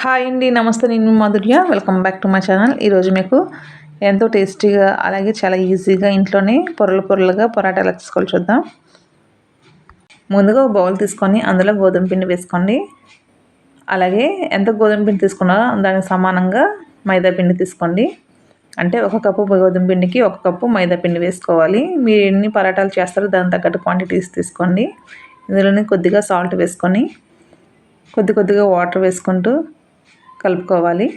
Hi అండి నమస్తే నేను Madhurya welcome back to my channel ఈరోజు మీకు ఎంతో టేస్టీగా అలాగే చాలా ఈజీగా ఇంట్లోనే పొరలు పొరలుగా పొరాటాలు చేసుకోవాలి చూద్దాం. ముందుగా ఒక బౌల్ తీసుకొని అందులో గోధుమ పిండి వేసుకోండి. అలాగే ఎంత గోధుమ పిండి తీసుకున్నారో దానికి సమానంగా మైదా పిండి తీసుకోండి. అంటే ఒక కప్పు గోధుమ పిండికి ఒక కప్పు మైదా పిండి వేసుకోవాలి. మీరు ఎన్ని పరాటాలు చేస్తారో దాని తగ్గట్టు క్వాంటిటీస్ తీసుకోండి. ఇందులోనే కొద్దిగా సాల్ట్ వేసుకొని కొద్ది కొద్దిగా వాటర్ వేసుకుంటూ కలుపుకోవాలి.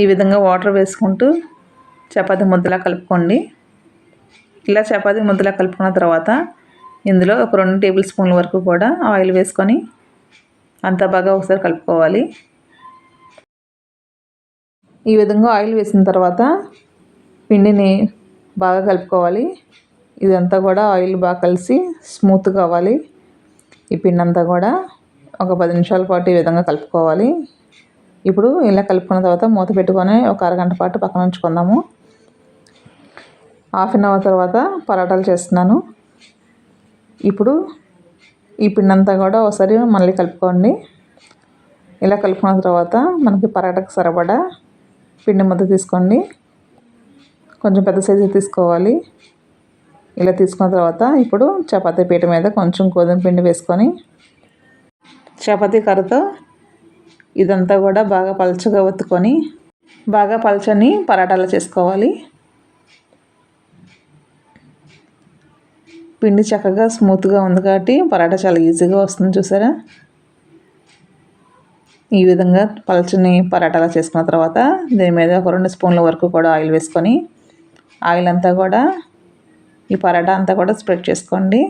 ఈ విధంగా వాటర్ వేసుకుంటూ చపాతీ ముద్దలా కలుపుకోండి. ఇలా చపాతీ ముద్దలా కలుపుకున్న తర్వాత ఇందులో ఒక రెండు టేబుల్ స్పూన్ల వరకు కూడా ఆయిల్ వేసుకొని అంతా బాగా ఒకసారి కలుపుకోవాలి. ఈ విధంగా ఆయిల్ వేసిన తర్వాత పిండిని బాగా కలుపుకోవాలి. ఇదంతా కూడా ఆయిల్ బాగా కలిసి స్మూత్ కావాలి ఈ పిండి అంతా కూడా ఒక పది నిమిషాల పాటు ఈ విధంగా కలుపుకోవాలి. ఇప్పుడు ఇలా కలుపుకున్న తర్వాత మూత పెట్టుకొని ఒక అరగంట పాటు పక్కన ఉంచుకుందాము. హాఫ్ అన్ అవర్ తర్వాత పరాటాలు చేస్తున్నాను. ఇప్పుడు ఈ పిండి అంతా కూడా ఒకసారి మళ్ళీ కలుపుకోండి. ఇలా కలుపుకున్న తర్వాత మనకి పరాటకు సరిపడా పిండి ముద్ద తీసుకోండి. కొంచెం పెద్ద సైజు తీసుకోవాలి. ఇలా తీసుకున్న తర్వాత ఇప్పుడు చపాతీ పీట మీద కొంచెం గోధుమ పిండి వేసుకొని చపాతీ కర్రతో ఇదంతా కూడా బాగా పలచగా ఒత్తుకొని బాగా పలచని పరాటాలు చేసుకోవాలి. పిండి చక్కగా స్మూత్గా ఉంది కాబట్టి పరాటా చాలా ఈజీగా వస్తుంది చూసారా? ఈ విధంగా పలచని పరాటాలు చేసుకున్న తర్వాత దీని మీద ఒక రెండు స్పూన్ల వరకు కూడా ఆయిల్ వేసుకొని ఆయిల్ అంతా కూడా ఈ పరాటా అంతా కూడా స్ప్రెడ్ చేసుకోండి.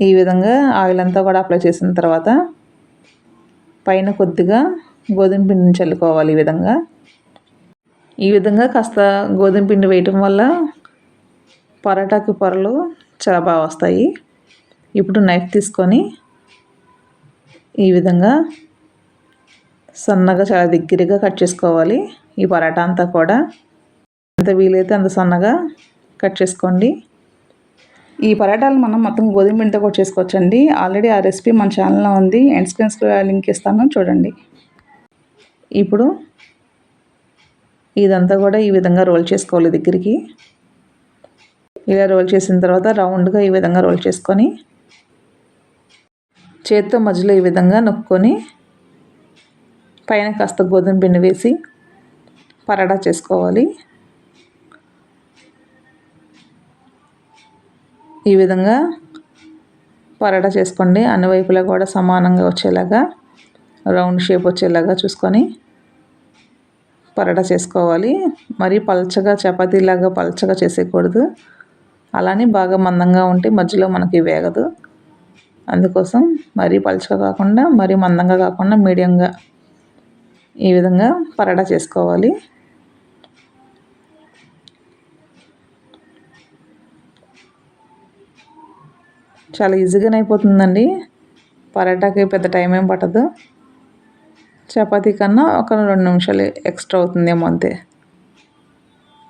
ఈ విధంగా ఆయిల్ అంతా కూడా అప్లై చేసిన తర్వాత పైన కొద్దిగా గోధుమ పిండిని చల్లుకోవాలి ఈ విధంగా. ఈ విధంగా కాస్త గోధుమ పిండి వేయటం వల్ల పరోటాకి పొరలు చాలా బాగా వస్తాయి. ఇప్పుడు నైఫ్ తీసుకొని ఈ విధంగా సన్నగా చాలా దగ్గరగా కట్ చేసుకోవాలి ఈ పరాటా అంతా కూడా. ఎంత వీలైతే అంత సన్నగా కట్ చేసుకోండి. ఈ పరాటాలు మనం మొత్తం గోధుమ పిండితో కూడా చేసుకోవచ్చండి. ఆల్రెడీ ఆ రెసిపీ మన ఛానల్లో ఉంది. ఎండ్ స్క్రీన్స్లో లింక్ ఇస్తాను. చూడండి. ఇప్పుడు ఇదంతా కూడా ఈ విధంగా రోల్ చేసుకోవాలి దగ్గరికి. ఇలా రోల్ చేసిన తర్వాత రౌండ్గా ఈ విధంగా రోల్ చేసుకొని చేత్తో మధ్యలో ఈ విధంగా నొక్కొని పైన కాస్త గోధుమ పిండి వేసి పరాటా చేసుకోవాలి. ఈ విధంగా పరాటా చేసుకోండి. అన్ని వైపులా కూడా సమానంగా వచ్చేలాగా రౌండ్ షేప్ వచ్చేలాగా చూసుకొని పరాటా చేసుకోవాలి. మరీ పల్చగా చపాతీలాగా పల్చగా చేసేయకూడదు. అలానే బాగా మందంగా ఉంటే మధ్యలో మనకి వేగదు. అందుకోసం మరీ పల్చగా కాకుండా మరీ మందంగా కాకుండా మీడియంగా ఈ విధంగా పరాటా చేసుకోవాలి. చాలా ఈజీగానే అయిపోతుందండి. పరాటాకి పెద్ద టైం ఏం పట్టదు. చపాతీ కన్నా ఒక రెండు నిమిషాలు ఎక్స్ట్రా అవుతుందేమో అంతే.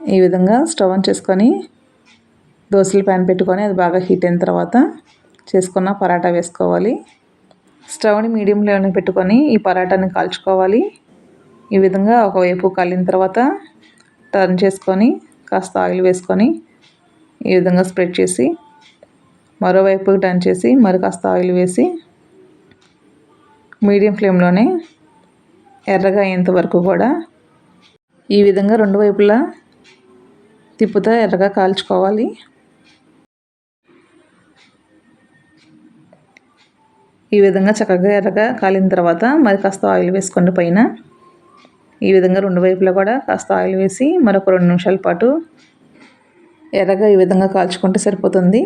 ఈ విధంగా స్టవ్ ఆన్ చేసుకొని దోశలు ప్యాన్ పెట్టుకొని అది బాగా హీట్ అయిన తర్వాత చేసుకున్న పరాటా వేసుకోవాలి. స్టవ్ని మీడియంలోనే పెట్టుకొని ఈ పరాటాని కాల్చుకోవాలి. ఈ విధంగా ఒకవైపు కాలిన తర్వాత టర్న్ చేసుకొని కాస్త ఆయిల్ వేసుకొని ఈ విధంగా స్ప్రెడ్ చేసి మరోవైపు టర్న్ చేసి మరి కాస్త ఆయిల్ వేసి మీడియం ఫ్లేమ్లోనే ఎర్రగా అయ్యేంత వరకు కూడా ఈ విధంగా రెండు వైపులా తిప్పుతా ఎర్రగా కాల్చుకోవాలి. ఈ విధంగా చక్కగా ఎర్రగా కాలిన తర్వాత మరి కాస్త ఆయిల్ వేసుకోండి పైన. ఈ విధంగా రెండు వైపులా కూడా కాస్త ఆయిల్ వేసి మరొక రెండు నిమిషాల పాటు ఎర్రగా ఈ విధంగా కాల్చుకుంటే సరిపోతుంది.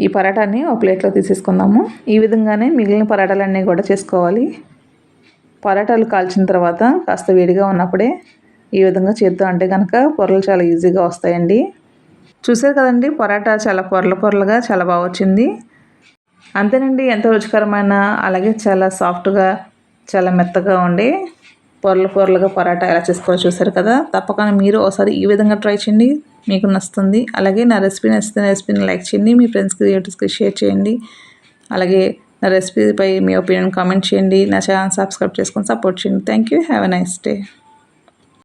ఈ పరాటాని ఒక ప్లేట్లో తీసేసుకుందాము. ఈ విధంగానే మిగిలిన పరాటాలన్నీ కూడా చేసుకోవాలి. పరాటాలు కాల్చిన తర్వాత కాస్త వేడిగా ఉన్నప్పుడే ఈ విధంగా చేద్దాం. అంటే కనుక పొరలు చాలా ఈజీగా వస్తాయండి. చూసారు కదండి పరాటా చాలా పొరల పొరలుగా చాలా బాగా వచ్చింది. అంతేనండి ఎంతో రుచికరమైన అలాగే చాలా సాఫ్ట్గా చాలా మెత్తగా ఉండి పొరలు పొరలుగా పరాటా ఎలా చేసుకోవాలో చూసారు కదా. తప్పకుండా మీరు ఒకసారి ఈ విధంగా ట్రై చేయండి. మీకు నచ్చుతుంది. అలాగే నా రెసిపీ నచ్చితే రెసిపీని లైక్ చేయండి. మీ ఫ్రెండ్స్కి రిలేటివ్స్కి షేర్ చేయండి. అలాగే నా రెసిపీపై మీ ఒపీనియన్ కామెంట్ చేయండి. నా ఛానల్ సబ్స్క్రైబ్ చేసుకొని సపోర్ట్ చేయండి. Thank you have a nice day.